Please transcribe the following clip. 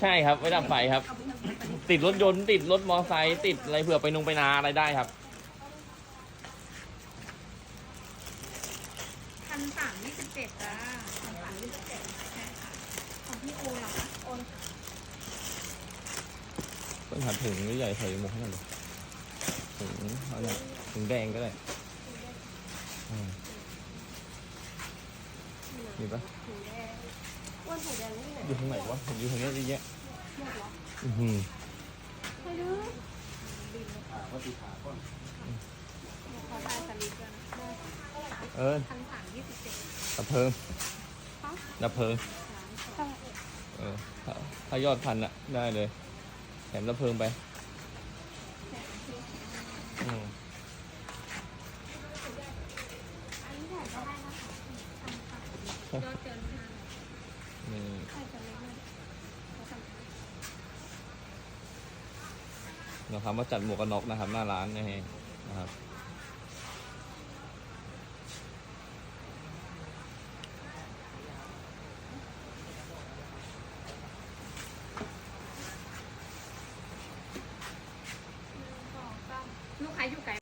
ใช่ครับไว้ดับไฟครับ ติดรถยนต์ติดรถมอไซค์ติดอะไรเผื่อไปนงไปนาอะไรได้ครับ พันสามยี่สิบเจ็ดจ้าพันสามยี่สิบเจ็ดใช่ค่ะของพี่โอเหรอคะโอนต้นหาถุงใหญ่ๆใส่หมวกให้หน่อยดิถุงเอาเนี่ยถุงแดงก็ได้อืมมีปะ ถุงแดง อ้วนถุงแดงนี่ไหนอยู่ทางไหนวะผมอยู่ทางเนี้ยเยอะแยะหมดเหรออื้อหือไปดูอ่าก็ตีขาก่อนขอทายสลิปด้วยนะเออพันสามยี่สิบเจ็ดดับเพลิงฮะดับเพลิงเท่าไหร่เออถ้าถ้ายอดพันอะได้เลยแถมดับเพลิงไปอืมอันนี้แถมก็ได้นะคะพันค่ะยอดเกินห้า นี่นะครับมาจัดหมวกกันน็อกนะครับ หน้าร้านนะฮะนะครับลูกค้าอยู่ไกล